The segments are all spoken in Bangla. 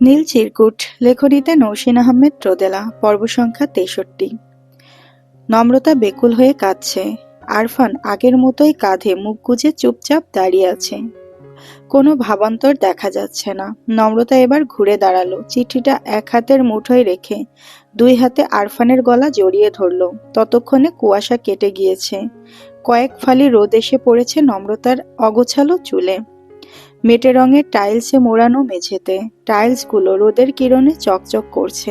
নীল চিরকুট, লেখনীতে নৌসিন আহমেদ রোদেলা, পর্ব সংখ্যা তেষট্টি। নম্রতা বেকুল হয়ে কাঁদছে। আরফান আগের মতোই কাঁধে মুখ গুজে চুপচাপ দাঁড়িয়ে আছে। কোনো ভাবান্তর দেখা যাচ্ছে না। নম্রতা এবার ঘুরে দাঁড়াল। চিঠিটা এক হাতের মুঠোয় রেখে দুই হাতে আরফানের গলা জড়িয়ে ধরলো। ততক্ষণে কুয়াশা কেটে গিয়েছে। কয়েক ফালি রোদ এসে পড়েছে নম্রতার অগোছালো চুলে। মেটে রঙের টাইলসে মোড়ানো মেঝেতে। টাইলসগুলো রোদের কিরণে চকচক করছে।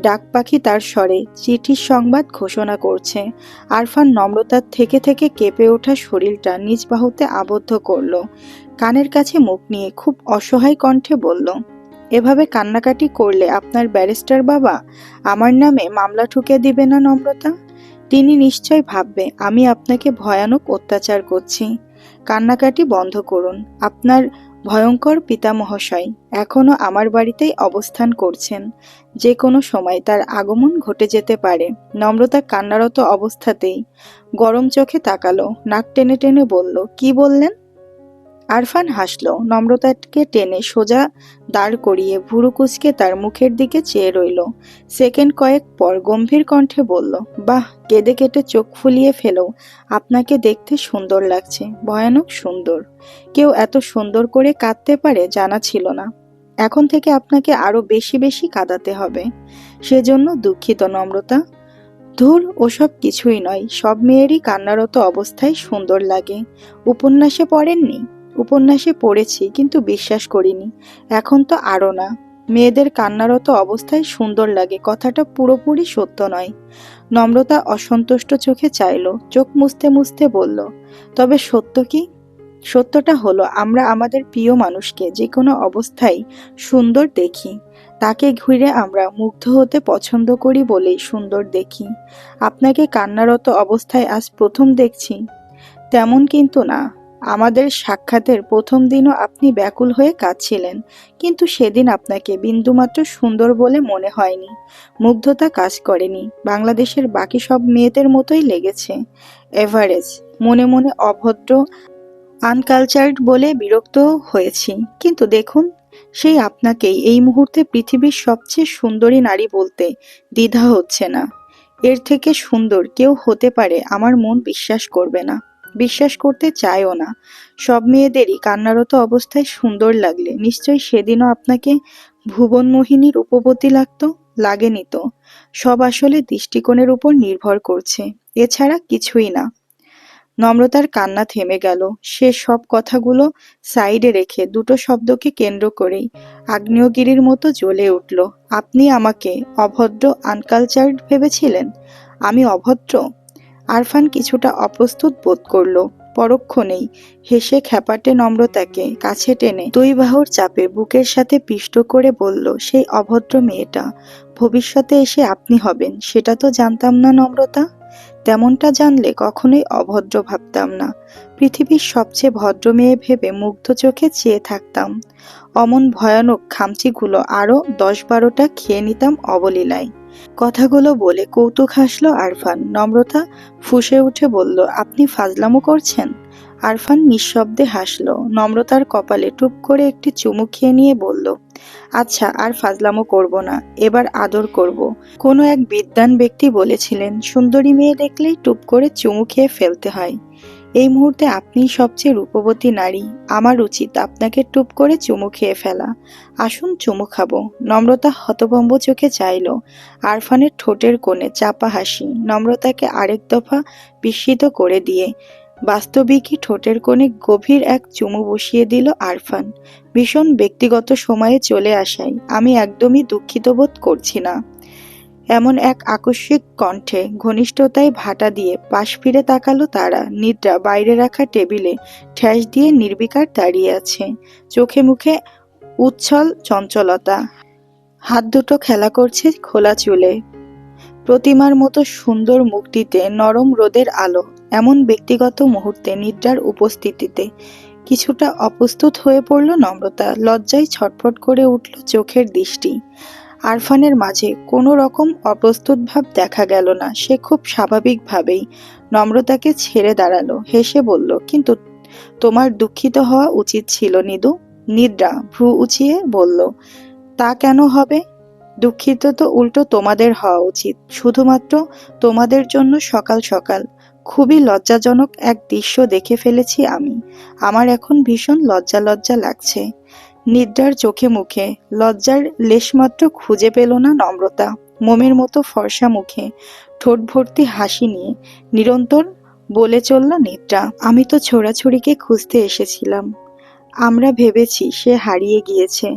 ডাক পাখি তার স্বরে চিঠির সংবাদ ঘোষণা করছে। আরফান নম্রতার থেকে থেকে কেঁপে ওঠা শরীরটা নিজ বাহুতে আবদ্ধ করল। কানের কাছে মুখ নিয়ে খুব অসহায় কণ্ঠে বলল, এভাবে কান্নাকাটি করলে আপনার ব্যারিস্টার বাবা? আমার নামে মামলা ঠুকে দিবে না নম্রতা? তিনি নিশ্চয় ভাববে, আমি আপনাকে ভয়ানক অত্যাচার করছি। কান্নাকাটি বন্ধ করুন। আপনার ভয়ঙ্কর পিতামহাশয় এখনও আমার বাড়িতেই অবস্থান করছেন। যে কোনো সময় তার আগমন ঘটে যেতে পারে। নম্রতা কান্নারত অবস্থাতেই গরম চোখে তাকালো, নাক টেনে টেনে বলল, কি বললেন? আরফান হাসল, নম্রতাকে টেনে সোজা দাঁড় করিয়ে ভুরু কুচকে তার মুখের দিকে চেয়ে রইল। সেকেন্ড কয়েক পর গম্ভীর কণ্ঠে বলল, বাহ, কেঁদে কেটে চোখ ফুলিয়ে ফেলেও আপনাকে দেখতে সুন্দর লাগছে, ভয়ানক সুন্দর। কেউ এত সুন্দর করে কাঁদতে পারে জানা ছিল না। এখন থেকে আপনাকে আরও বেশি বেশি কাঁদাতে হবে। সেজন্য দুঃখিত, নম্রতা। ধুর, ওসব কিছুই নয়, সব মেয়েরই কান্নারত অবস্থায় সুন্দর লাগে। উপন্যাসে পড়েননি? উপন্যাসে পড়েছি, কিন্তু বিশ্বাস করিনি। এখন তো আরও না। মেয়েদের কান্নারত অবস্থায় সুন্দর লাগে, কথাটা পুরোপুরি সত্য নয়। নম্রতা অসন্তুষ্ট চোখে চাইল, চোখ মুছতে মুছতে বলল, তবে সত্য কি? সত্যটা হলো, আমরা আমাদের প্রিয় মানুষকে যে কোনো অবস্থায় সুন্দর দেখি। তাকে ঘিরে আমরা মুগ্ধ হতে পছন্দ করি বলেই সুন্দর দেখি। আপনাকে কান্নারত অবস্থায় আজ প্রথম দেখছি। তেমন কিন্তু না। আমাদের সাক্ষাতের প্রথম দিনও আপনি ব্যাকুল হয়ে কাঁদছিলেন, কিন্তু সেদিন আপনাকে বিন্দুমাত্র সুন্দর বলে মনে হয়নি। মুগ্ধতা কাজ করেনি, বাংলাদেশের বাকি সব মেয়েদের মতোই লেগেছে। এভারেজ, মনে মনে অভদ্র, আনকালচার্ড বলে বিরক্ত হয়েছি, কিন্তু দেখুন, সেই আপনাকেই এই মুহূর্তে পৃথিবীর সবচেয়ে সুন্দরী নারী বলতে দ্বিধা হচ্ছে না। এর থেকে সুন্দর কেউ হতে পারে, আমার মন বিশ্বাস করবে না। বিশ্বাস করতে চায়ও না। সব মেয়েদেরই কান্নারত অবস্থায় সুন্দর লাগলে। নিশ্চয়ই সেদিনও আপনাকে ভুবনমোহিনীর উপপতি লাগতো, লাগেনি তো। সব আসলে দৃষ্টিকোণের উপর নির্ভর করছে। এছাড়া কিছুই না। নম্রতার কান্না থেমে গেল। সে সব কথাগুলো সাইডে রেখে দুটো শব্দকে কেন্দ্র করেই আগ্নেয়গিরির মতো জ্বলে উঠল। আপনি আমাকে অভদ্র আনকালচার্ড ভেবেছিলেন? আমি অভদ্র? আরফান কিছুটা অপ্রস্তুত বোধ করল পরক্ষণেই হেসে খ্যাপাটে নম্রতাকে কাছে টেনে দুই বাহুর চাপে বুকের সাথে পিষ্ট করে বলল, সেই অভদ্র মেয়েটা, ভবিষ্যতে এসে আপনি হবেন, সেটা তো জানতাম না নম্রতা। তেমনটা জানলে কখনোই অভদ্র ভাবতাম না। পৃথিবীর সবচেয়ে ভদ্র মেয়ে ভেবে মুগ্ধ চোখে চেয়ে থাকতাম। অমন ভয়ানক খামচিগুলো আরও দশ বারোটা খেয়ে নিতাম অবলীলায়। কথাগুলো বলে কৌতুক হাসলো আরফান। নম্রতা ফুসে উঠে বলল, আপনি ফাজলামো করছেন? আরফান নিঃশব্দে হাসলো। নম্রতার কপালে টুপ করে একটি চুমু খেয়ে নিয়ে বলল আচ্ছা আর ফাজলামো করব না, এবার আদর করব। কোনো এক বিদ্যান ব্যক্তি বলেছিলেন, সুন্দরী মেয়ে দেখলেই টুপ করে চুমু খেয়ে ফেলতে হয়। এই মুহূর্তে আপনি সবচেয়ে রূপবতী নারী। আমার উচিত আপনাকে টুপ করে চুমু খেয়ে ফেলা। আসুন চুমু খাব। নম্রতা হতভম্ব চোখে চাইল। আরফানের ঠোঁটের কোণে চাপা হাসি। নম্রতাকে আরেক দফা বিস্মিত করে দিয়ে বাস্তবিকই ঠোঁটের কোণে গভীর এক চুমু বসিয়ে দিল আরফান। ভীষণ ব্যক্তিগত সময়ে চলে আসায় আমি একদমই দুঃখিত বোধ করছি না। এমন এক আকস্মিক কণ্ঠে ঘনিষ্ঠতায় ভাটা দিয়ে পাশ ফিরে তাকালো তারা। নিদ্রা বাইরে রাখা টেবিলে ঠ্যাস দিয়ে নির্বিকার দাঁড়িয়ে আছে। চোখে মুখে উচ্ছল চঞ্চলতা। হাত দুটো খেলা করছে খোলা চুলে। প্রতিমার মতো সুন্দর মুক্তিতে নরম রোদের আলো। এমন ব্যক্তিগত মুহূর্তে নিদ্রার উপস্থিতিতে কিছুটা অপ্রস্তুত হয়ে পড়ল নম্রতা। লজ্জায় ছটফট করে উঠল চোখের দৃষ্টি। আরফানের মাঝে কোনো রকম অপ্রস্তুত ভাব দেখা গেল না। সে খুব স্বাভাবিকভাবেই নম্রতাকে ছেড়ে দাঁড়াল। হেসে বলল, কিন্তু তোমার দুঃখিত হওয়া উচিত ছিল, নিদু। নিদ্রা ভ্রু উঁচিয়ে বলল, তা কেন হবে? দুঃখিত তো উল্টো তোমাদের হওয়া উচিত। শুধুমাত্র তোমাদের জন্য সকাল সকাল। খুবই লজ্জাজনক এক দৃশ্য দেখে ফেলেছি আমি। আমার এখন ভীষণ লজ্জা লজ্জা লাগছে। নিদ্রার চোখে মুখে, লজ্জার লেশমাত্র খুঁজে পেল না নম্রতা, মোমের মতো ফর্সা মুখে, ঠোঁট ভর্তি হাসি নিয়ে, নিরন্তর বলে চলল নিদ্রা, আমি তো ছোড়াছুড়িকে খুঁজতে এসেছিলাম। আমরা ভেবেছি সে হারিয়ে গিয়েছে,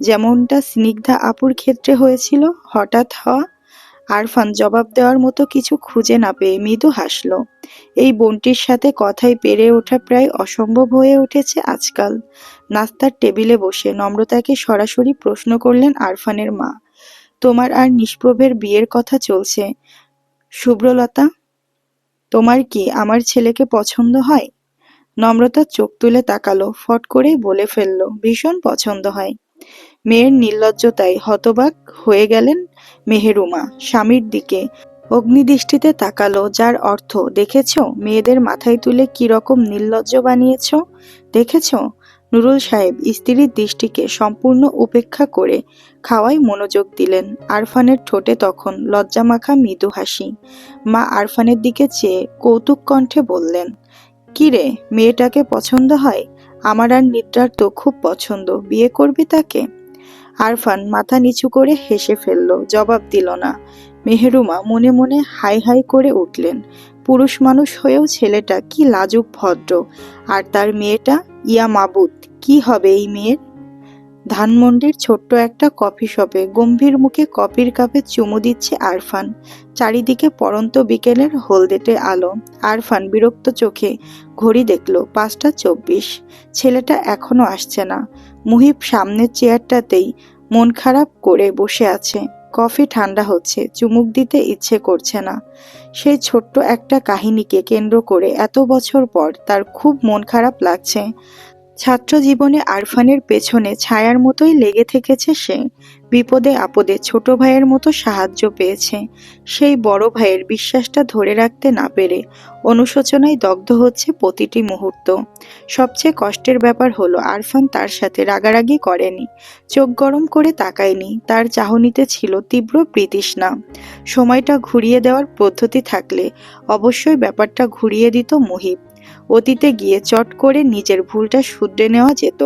যেমনটা স্নিগ্ধা আপুর ক্ষেত্রে হয়েছিল, হঠাৎ হওয়া আরফান জবাব দেওয়ার মতো কিছু খুঁজে না পেয়ে মৃদু হাসল। এই বোনটির সাথে কথায় পেরে ওঠা প্রায় অসম্ভব হয়ে উঠেছে আজকাল। নাস্তার টেবিলে বসে নম্রতাকে সরাসরি প্রশ্ন করলেন আরফানের মা। তোমার আর নিষ্প্রভের বিয়ের কথা চলছে। শুভ্রলতা তোমার কি আমার ছেলেকে পছন্দ হয়? নম্রতা চোখ তুলে তাকালো, ফট করেই বলে ফেলল, ভীষণ পছন্দ হয়। মেয়ের নির্লজ্জতায় হতবাক হয়ে গেলেন মেহেরুমা স্বামীর দিকে। অগ্নিদৃষ্টিতে তাকালো, যার অর্থ, দেখেছ? মেয়েদের মাথায় তুলে কি রকম নির্লজ্জ বানিয়েছ? দেখেছ? নুরুল সাহেব স্ত্রীর দৃষ্টিকে সম্পূর্ণ উপেক্ষা করে খাওয়ায় মনোযোগ দিলেন। আরফানের ঠোঁটে তখন লজ্জামাখা মৃদু হাসি। মা আরফানের দিকে চেয়ে কৌতুক কণ্ঠে বললেন, কি রে, মেয়েটাকে পছন্দ হয়? আমার আর নিদ্রার তো খুব পছন্দ। বিয়ে করবি তাকে? আরফান মাথা নিচু করে হেসে ফেলল, জবাব দিল না। মেহরুমা মনে মনে হাই হাই করে উঠলেন। পুরুষ মানুষ হয়েও ছেলেটা কি লাজুক ভদ্র। আর তার মেয়েটা, ইয়া মাবুত কি হবে এই মেয়ের? ধানমন্ডির ছোট্ট একটা কফি শপে গম্ভীর মুখে কফির কাপে চুমু দিচ্ছে আরফান। চারিদিকে পরন্ত বিকেলের হলদেটে আলো। আরফান বিরক্ত চোখে ঘড়ি দেখল, পাঁচটা চব্বিশ। ছেলেটা এখনও আসছে না। মুহিব সামনের চেয়ারটাতেই মন খারাপ করে বসে আছে। কফি ঠান্ডা হচ্ছে, চুমুক দিতে ইচ্ছে করছে না। সেই ছোট্ট একটা কাহিনীকে কেন্দ্র করে এত বছর পর তার খুব মন খারাপ লাগছে। ছাত্র জীবনে আরফানের পেছনে ছায়ার মতোই লেগে থেকেছে সে। বিপদে আপদে ছোট ভাইয়ের মতো সাহায্য পেয়েছে। সেই বড় ভাইয়ের বিশ্বাসটা ধরে রাখতে না পেরে অনুশোচনায় দগ্ধ হচ্ছে প্রতিটি মুহূর্ত। সবচেয়ে কষ্টের ব্যাপার হলো আরফান তার সাথে রাগারাগি করেনি। চোখ গরম করে তাকায়নি, তার চাহনিতে ছিল তীব্র প্রীতিষ্ণা। সময়টা ঘুরিয়ে দেওয়ার পদ্ধতি থাকলে অবশ্যই ব্যাপারটা ঘুরিয়ে দিত মুহিব অতীতে গিয়ে চট করে নিজের ভুলটা শুধরে নেওয়া যেত।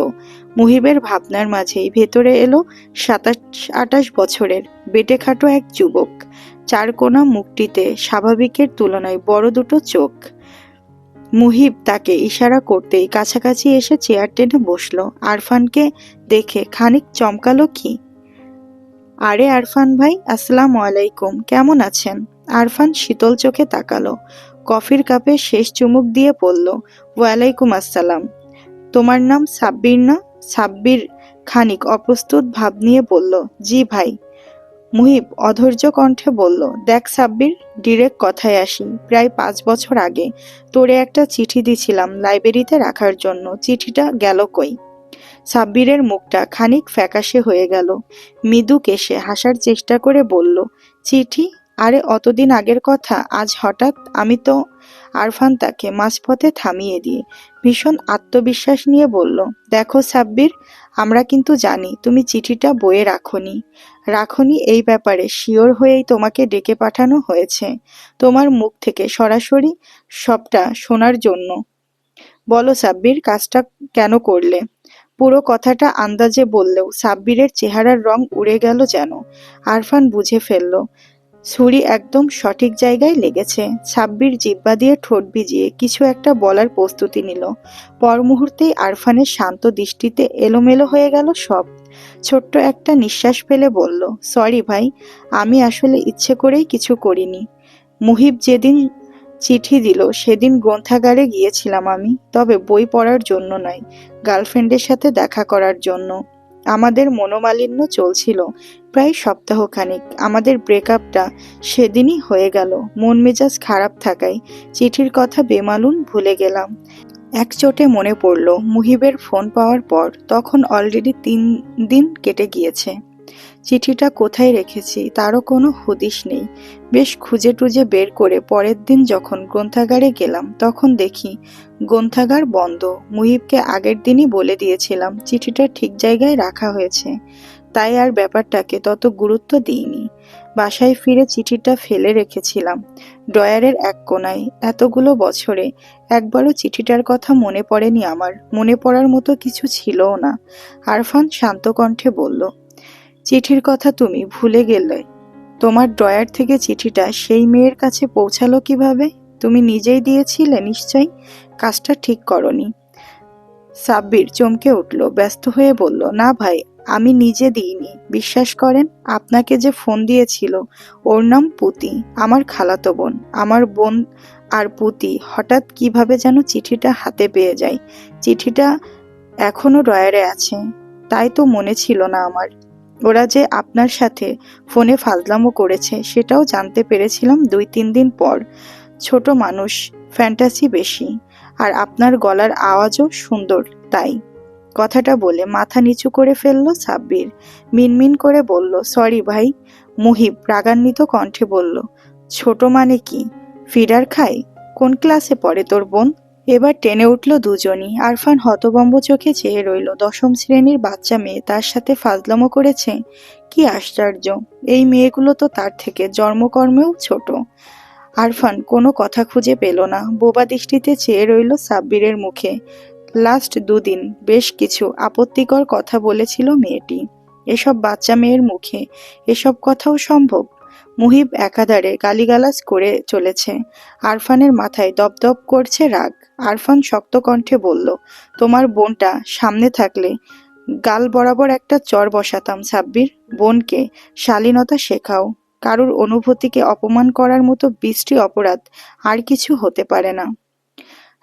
মুহিবের ভাবনার মাঝেই ভেতরে এলো সাতাশ, আটাশ বছরের বেটেখাটো এক যুবক। চারকোনা মুখটিতে স্বাভাবিকের তুলনায় বড় দুটো চোখ। মুহিব তাকে ইশারা করতেই কাছাকাছি এসে চেয়ার টেনে বসল। আরফানকে দেখে খানিক চমকালো কি? আরে আরফান ভাই, আসসালামু আলাইকুম, কেমন আছেন? আরফান শীতল চোখে তাকালো। কফির কাপে শেষ চুমুক দিয়ে পড়ল ওয়ালাইকুম আসসালাম। তোমার নাম সাব্বির না? সাব্বির খানিক অপ্রস্তুত ভাব নিয়ে বলল, জি ভাই। মুহিব অধৈর্য কণ্ঠে বলল, দেখ সাব্বির ডিরেক্ট কথায় আসি। প্রায় পাঁচ বছর আগে তোরে একটা চিঠি দিছিলাম লাইব্রেরিতে রাখার জন্য। চিঠিটা গেল কই? সাব্বিরের মুখটা খানিক ফ্যাকাশে হয়ে গেল। মৃদু কেশে হাসার চেষ্টা করে বলল, চিঠি আরে অতদিন আগের কথা, আজ হঠাৎ আমি তো আরফান তাকে মাঝপথে থামিয়ে দিয়ে ভীষণ আত্মবিশ্বাস নিয়ে বলল, দেখো সাব্বির, আমরা কিন্তু জানি, তুমি চিঠিটা বয়ে রাখনি। রাখনি এই ব্যাপারে, শিওর হয়েই তোমাকে ডেকে পাঠানো হয়েছে। তোমার মুখ থেকে সরাসরি সবটা শোনার জন্য। বলো সাব্বির, কাজটা কেন করলে? পুরো কথাটা আন্দাজে বললেও সাব্বিরের চেহারার রং উড়ে গেল যেন। আরফান বুঝে ফেলল ছুরি একদম সঠিক জায়গায় লেগেছে। ছাব্বির জিব্বা দিয়ে ঠোঁট ভিজিয়ে কিছু একটা বলার প্রস্তুতি নিল। পর মুহূর্তেই আরফানের শান্ত দৃষ্টিতে এলোমেলো হয়ে গেল সব। ছোট্ট একটা নিঃশ্বাস ফেলে বলল, সরি ভাই, আমি আসলে ইচ্ছে করেই কিছু করিনি। মুহিব যেদিন চিঠি দিল, সেদিন গ্রন্থাগারে গিয়েছিলাম আমি। তবে বই পড়ার জন্য নয়, গার্লফ্রেন্ডের সাথে দেখা করার জন্য। আমাদের মনোমালিন্য চলছিল। প্রায় সপ্তাহখানিক আমাদের ব্রেকআপটা সেদিনই হয়ে গেল। মন মেজাজ খারাপ থাকায় চিঠির কথা বেমালুন ভুলে গেলাম। এক চোটে মনে পড়ল, মুহিবের ফোন পাওয়ার পর তখন অলরেডি তিন দিন কেটে গিয়েছে। চিঠিটা কোথায় রেখেছি তারও কোনো হদিশ নেই। বেশ খুঁজে টুজে বের করে পরের দিন যখন গ্রন্থাগারে গেলাম, তখন দেখি গ্রন্থাগার বন্ধ। মুহিবকে আগের দিনই বলে দিয়েছিলাম, চিঠিটা ঠিক জায়গায় রাখা হয়েছে। তাই আর ব্যাপারটাকে তত গুরুত্ব দিইনি। বাসায় ফিরে চিঠিটা ফেলে রেখেছিলাম, ড্রয়ারের এক কোনায়। এতগুলো বছরে একবারও চিঠিটার কথা মনে পড়েনি আমার, মনে পড়ার মতো কিছু ছিলও না। আরফান শান্ত কণ্ঠে বলল, চিঠির কথা তুমি ভুলে গেলে, তোমার ড্রয়ার থেকে চিঠিটা সেই মেয়ের কাছে পৌঁছালো কীভাবে? তুমি নিজেই দিয়েছিলে নিশ্চয়ই কাজটা ঠিক করনি। সাব্বির চমকে উঠল, ব্যস্ত হয়ে বলল, না ভাই আমি নিজে দিইনি। বিশ্বাস করেন, আপনাকে যে ফোন দিয়েছিল, ওর নাম পুতি, আমার খালাতো বোন, আমার বোন আর পুতি, হঠাৎ কীভাবে যেন চিঠিটা হাতে পেয়ে যায়। চিঠিটা এখনও ড্রয়ারে আছে, তাই তো মনে ছিল না আমার। ওরা যে আপনার সাথে ফোনে ফাজলামো করেছে, সেটাও জানতে পেরেছিলাম দুই তিন দিন পর। ছোট মানুষ ফ্যান্টাসি বেশি, আর আপনার গলার আওয়াজও সুন্দর, তাই। কথাটা বলে মাথা নিচু করে ফেলল সাব্বির। মিনমিন করে বলল, সরি ভাই। মুহিব রাগান্বিত কণ্ঠে বলল, ছোট মানে কি? ফিডার খায় কোন ক্লাসে পড়ে তোর বোন? এবার টেনে উঠল দুজনই। আরফান হতবম্ব চোখে চেয়ে রইল, দশম শ্রেণির বাচ্চা মেয়ে তার সাথে ফাজলামো করেছে। কি আশ্চর্য! এই মেয়েগুলো তো তার থেকে জন্মকর্মেও ছোট। আরফান কোনো কথা খুঁজে পেল না। বোবা দৃষ্টিতে চেয়ে রইল সাব্বিরের মুখে। লাস্ট দুদিন বেশ কিছু আপত্তিকর কথা বলেছিল মেয়েটি। এসব বাচ্চা মেয়ের মুখে এসব কথাও সম্ভব? মুহিব একাধারে গালিগালাজ করে চলেছে। আরফানের মাথায় দপদপ করছে রাগ। আরফান শক্ত কণ্ঠে বলল, তোমার বোনটা সামনে থাকলে গাল বরাবর একটা চর বসাতাম সাব্বির। বোনকে শালীনতা শেখাও। কারুর অনুভূতিকে অপমান করার মতো বৃষ্টি অপরাধ আর কিছু হতে পারে না।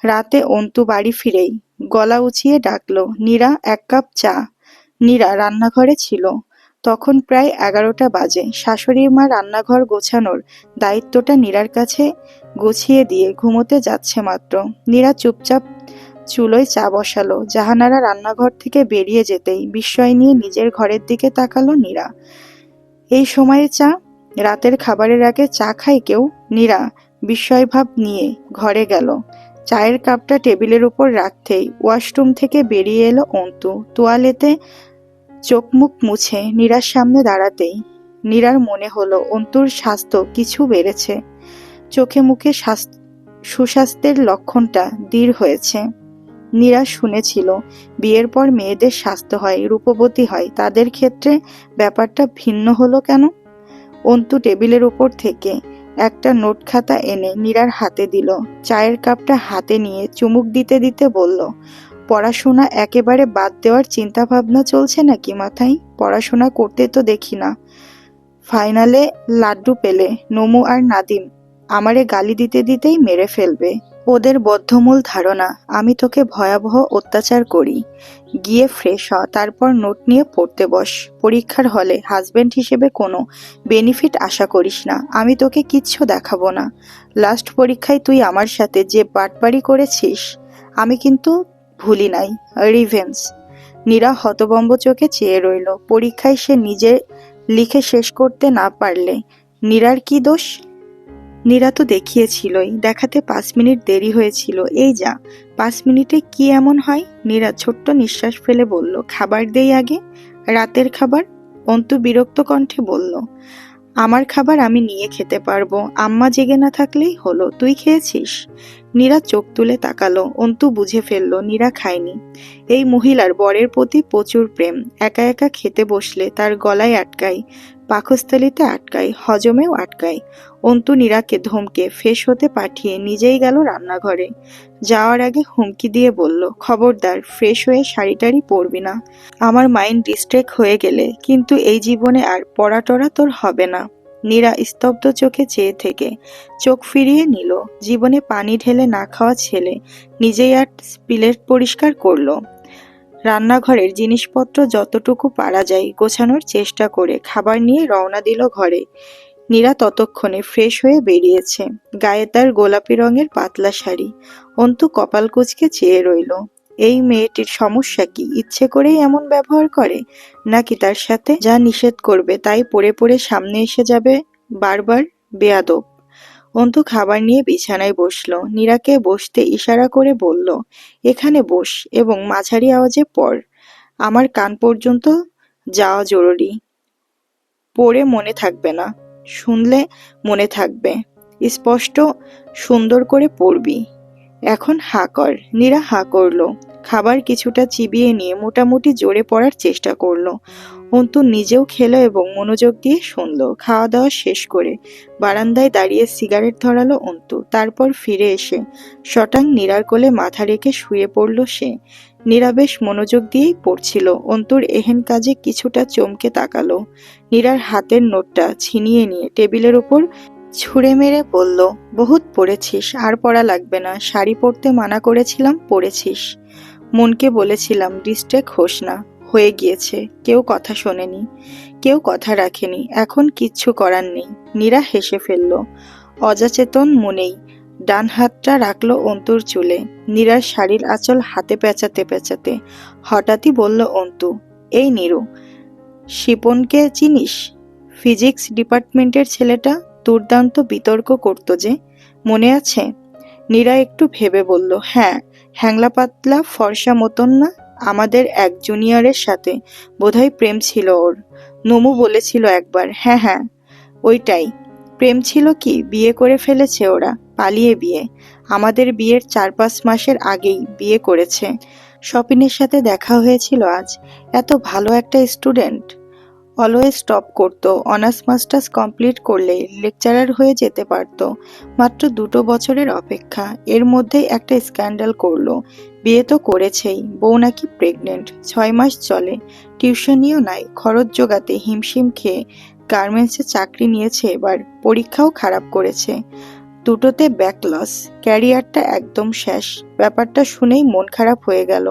রাতে অন্তু বাড়ি ফিরেই। গলা উঁচিয়ে ডাকলো, নীরা, এক কাপ চা। নীরা, রান্নাঘরে ছিল। তখন প্রায় এগারোটা বাজে। শাশুড়ির মা রান্নাঘর গোছানোর দায়িত্বটা নীরার কাছে গুছিয়ে দিয়ে ঘুমোতে যাচ্ছে মাত্র। নীরা চুপচাপ চুলোয় চা বসালো। জাহানারা রান্নাঘর থেকে বেরিয়ে যেতেই বিস্ময় নিয়ে নিজের ঘরের দিকে তাকালো নীরা। এই সময়ে চা? রাতের খাবারের আগে চা খায় কেউ? নীরা বিস্ময়ভাব নিয়ে ঘরে গেল। চায়ের কাপটা টেবিলের উপর রাখতেই ওয়াশরুম থেকে বেরিয়ে এলো অন্তু। তোয়ালেতে চোখ মুখ মুছে নীরার সামনে দাঁড়াতেই নীরার মনে হলো অন্তুর স্বাস্থ্য কিছু বেড়েছে। চোখে মুখে স্বাস্থ্য, সুস্বাস্থ্যের লক্ষণটা দৃঢ় হয়েছে। নীরা শুনেছিল, বিয়ের পর মেয়েদের স্বাস্থ্য হয়, রূপবতী হয়, তাদের ক্ষেত্রে ব্যাপারটা ভিন্ন হলো কেন? অন্তু টেবিলের উপর থেকে একটা নোট খাতা এনে মীরার হাতে দিল। চায়ের কাপটা হাতে নিয়ে চুমুক দিতে দিতে বলল, পড়াশোনা একেবারে বাদ দেওয়ার চিন্তাভাবনা চলছে নাকি মাথায়? পড়াশোনা করতে তো দেখি না। ফাইনালে লাড্ডু পেলে, নমু আর নাদিম আমারে গালি দিতে দিতেই মেরে ফেলবে। ওদের বদ্ধমূল ধারণা, আমি তোকে ভয়াবহ অত্যাচার করি। গিয়ে ফ্রেশ হ, তারপর নোট নিয়ে পড়তে বস। পরীক্ষার হলে হাজবেন্ড হিসেবে কোনো বেনিফিট আশা করিস না, আমি তোকে কিচ্ছু দেখাবো না। লাস্ট পরীক্ষায় তুই আমার সাথে যে বাটবাড়ি করেছিস, আমি কিন্তু ভুলি নাই। রিভেন্স নীরা হতবম্ব চোখে চেয়ে রইল। পরীক্ষায় সে নিজে লিখে শেষ করতে না পারলে, নীরার কি দোষ? নীরা তো দেখিয়েছিলই, দেখাতে পাঁচ মিনিট দেরি হয়েছিল। এই যা, পাঁচ মিনিটে কি এমন হয়? নীরা ছোট্ট নিঃশ্বাস ফেলে বলল, খাবার দেই আগে? রাতের খাবার? অন্তু বিরক্ত কণ্ঠে বলল, আমার খাবার আমি নিয়ে খেতে পারব। আম্মা জেগে না থাকলেই হলো। তুই খেয়েছিস? নীরা চোখ তুলে তাকালো। অন্তু বুঝে ফেলল, নীরা খায়নি। এই মহিলার বরের প্রতি প্রচুর প্রেম। একা একা খেতে বসলে তার গলায় আটকায়। পাকস্থলিতে আটকায় হজমেও আটকায় অন্তু নীরাকে ধমকে ফেস হতে পাঠিয়ে নিজেই গেল রান্নাঘরে। যাওয়ার আগে হুমকি দিয়ে বলল, খবরদার, ফ্রেশ হয়ে শাড়ি টাড়ি পরবি না। আমার মাইন্ড ডিস্ট্রেক হয়ে গেলে কিন্তু এই জীবনে আর পড়া টরা তোর হবে না। নীরা স্তব্ধ চোখে চেয়ে থেকে চোখ ফিরিয়ে নিল। জীবনে পানি ঢেলে না খাওয়া ছেলে নিজেই আর প্লেট পরিষ্কার করল। রান্নাঘরের জিনিসপত্র যতটুকু পারা যায় গোছানোর চেষ্টা করে খাবার নিয়ে রওনা দিল ঘরে। নীরা ততক্ষণে ফ্রেশ হয়ে বেরিয়েছে। গায়ে তার গোলাপি রঙের পাতলা শাড়ি। অন্তু কপাল কুচকে চেয়ে রইল। এই মেয়েটির সমস্যা কি? ইচ্ছে করেই এমন ব্যবহার করে? নাকি তার সাথে যা নিষেধ করবে তাই পড়ে পড়ে সামনে এসে যাবে? বারবার বেয়াদব। অন্তু খাবার নিয়ে বিছানায় বসল। নীরাকে বসতে ইশারা করে বলল, এখানে বস এবং মাঝারি আওয়াজে পড়। আমার কান পর্যন্ত যাওয়া জরুরি। পড়ে মনে থাকবে না। শুনলে মনে থাকবে। স্পষ্ট সুন্দর করে পড়বি। এখন হা কর। নীরা হা করল। খাবার কিছুটা চিবিয়ে নিয়ে মোটামুটি জোরে পড়ার চেষ্টা করল। অন্তু নিজেও খেলো এবং মনোযোগ দিয়ে শুনলো। খাওয়া দাওয়া শেষ করে বারান্দায় দাঁড়িয়ে সিগারেট ধরালো অন্তু। তারপর ফিরে এসে শটাং নীরার কোলে মাথা রেখে শুয়ে পড়ল সে। নীরা বেশ মনোযোগ দিয়েই পড়ছিল। অন্তুর এহেন কাজে কিছুটা চমকে তাকালো। নীরার হাতের নোটটা ছিনিয়ে নিয়ে টেবিলের উপর ছুঁড়ে মেরে বলল, বহুত পড়েছিস, আর পড়া লাগবে না। শাড়ি পরতে মানা করেছিলাম, পড়েছিস। মনকে বলেছিলাম ডিস্ট্রেক্ট হোস না, হয়ে গিয়েছে, কেউ কথা শোনেনি, কেউ কথা রাখেনি, এখন কিচ্ছু করার নেই। নীরা হেসে ফেলল। অজাচেতন মনেই ডান হাতটা রাখল অন্তুর চুলে। নীরার শাড়ির আঁচল হাতে পেঁচাতে পেঁচাতে হঠাৎই বলল, অন্তু, এই নীরু, শিপনকে চিনিস? ফিজিক্স ডিপার্টমেন্টের ছেলেটা দুর্দান্ত বিতর্ক করতো যে, মনে আছে? নীরা একটু ভেবে বলল হ্যাঁ হ্যাংলা পাতলা ফর্সা মতন না আমাদের এক জুনিয়রের সাথে। বোধহয় প্রেম ছিল ওর। নমু বলেছিল একবার হ্যাঁ হ্যাঁ ওইটাই। প্রেম ছিল কি? বিয়ে করে ফেলেছে ওরা, পালিয়ে বিয়ে। আমাদের বিয়ের চার পাঁচ মাসের আগেই বিয়ে করেছে। শপিনের সাথে দেখা হয়েছিল আজ। এত ভালো একটা স্টুডেন্ট। অলওয়েজ স্টপ করতো অনার্স মাস্টার্স কমপ্লিট করলে লেকচারার হয়ে যেতে পারতো। মাত্র দুটো বছরের অপেক্ষা, এর মধ্যেই একটা স্ক্যান্ডাল করল। বিয়ে তো করেছেই, বউ নাকি প্রেগনেন্ট ছয় মাস চলে, টিউশনিও নাই, খরচ জোগাতে হিমশিম খেয়ে গার্মেন্টসে চাকরি নিয়েছে এবার, পরীক্ষাও খারাপ করেছে। দুটোতে ব্যাকলস ক্যারিয়ারটা একদম শেষ। ব্যাপারটা শুনেই মন খারাপ হয়ে গেল।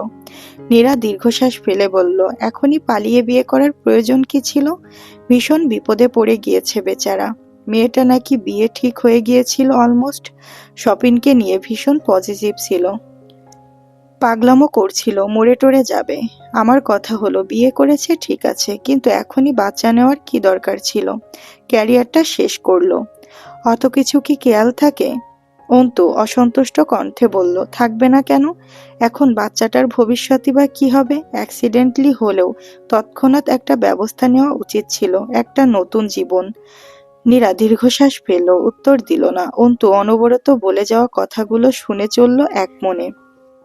নীরা দীর্ঘশ্বাস ফেলে বলল, এখনই পালিয়ে বিয়ে করার প্রয়োজন কি ছিল? ভীষণ বিপদে পড়ে গিয়েছে বেচারা। মেয়েটা নাকি বিয়ে ঠিক হয়ে গিয়েছিল অলমোস্ট শপিনকে নিয়ে ভীষণ পজিটিভ ছিল। পাগলামো করছিল, মরে টরে যাবে। আমার কথা হলো, বিয়ে করেছে ঠিক আছে, কিন্তু এখনই বাচ্চা নেওয়ার কি দরকার ছিল? ক্যারিয়ারটা শেষ করল। অত কিছু কি খেয়াল থাকে? অন্তু অসন্তুষ্ট কণ্ঠে বলল, থাকবে না কেন? এখন বাচ্চাটার ভবিষ্যৎই বা কি হবে? অ্যাক্সিডেন্টলি হলেও তৎক্ষণাৎ একটা ব্যবস্থা নেওয়া উচিত ছিল, একটা নতুন জীবন। নীরা দীর্ঘশ্বাস ফেলল, উত্তর দিল না। অন্তু অনবরত বলে যাওয়া কথাগুলো শুনে চলল এক মনে।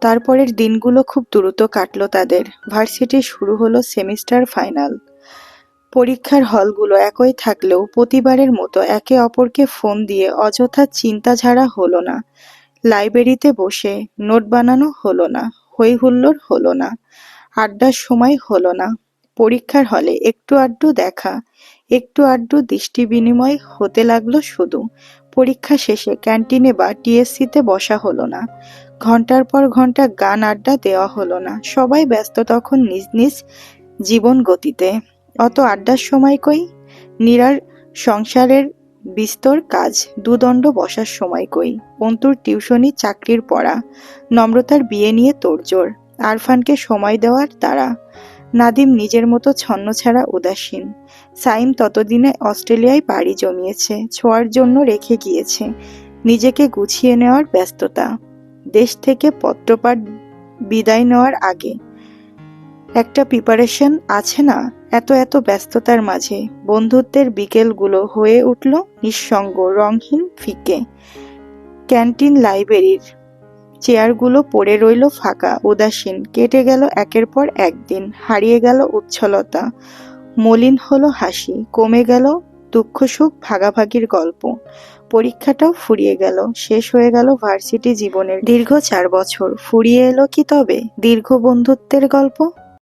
তারপরের দিনগুলো খুব দ্রুত কাটলো তাদের। ভার্সিটি শুরু হলো সেমিস্টার ফাইনাল। পরীক্ষার হলগুলো একই থাকলেও প্রতিবারের মতো একে অপরকে ফোন দিয়ে অযথা চিন্তা ঝাড়া হলো না। লাইব্রেরিতে বসে নোট বানানো হলো না হই হুল্লোড় হলো না, আড্ডার সময় হলো না, পরীক্ষার হলে একটু আড্ডু দেখা, একটু আড্ডু দৃষ্টি বিনিময় হতে লাগল শুধু, পরীক্ষা শেষে ক্যান্টিনে বা টিএসসিতে বসা হলো না, ঘণ্টার পর ঘণ্টা গান আড্ডা দেওয়া হলো না, সবাই ব্যস্ত তখন নিজ নিজ জীবন গতিতে। অত আড্ডার সময় কই? নীরার সংসারের বিস্তর কাজ, দুদণ্ড বসার সময় কই? অন্তুর টিউশনি, চাকরির পড়া, নম্রতার বিয়ে নিয়ে তোড়জোড় আরফানকে সময় দেওয়ার তারা। নাদিম নিজের মতো ছন্ন ছাড়া উদাসীন। সাইম ততদিনে অস্ট্রেলিয়ায় বাড়ি জমিয়েছে, ছোঁয়ার জন্য রেখে গিয়েছে, নিজেকে গুছিয়ে নেওয়ার ব্যস্ততা। দেশ থেকে পত্রপাঠ বিদায় নেওয়ার আগে একটা প্রিপারেশন আছে না? এত এত ব্যস্ততার মাঝে বন্ধুত্বের বিকেলগুলো হয়ে উঠল নিঃসঙ্গ রংহীন ফিকে। ক্যান্টিন লাইব্রেরির চেয়ারগুলো পড়ে রইল ফাঁকা, উদাসীন। কেটে গেল একের পর একদিন, হারিয়ে গেল উচ্ছলতা। মলিন হলো হাসি, কমে গেল দুঃখ সুখ ভাগাভাগির গল্প। পরীক্ষাটাও ফুরিয়ে গেল, শেষ হয়ে গেল ভার্সিটি জীবনের দীর্ঘ চার বছর। ফুরিয়ে এলো কি তবে? দীর্ঘ বন্ধুত্বের গল্প?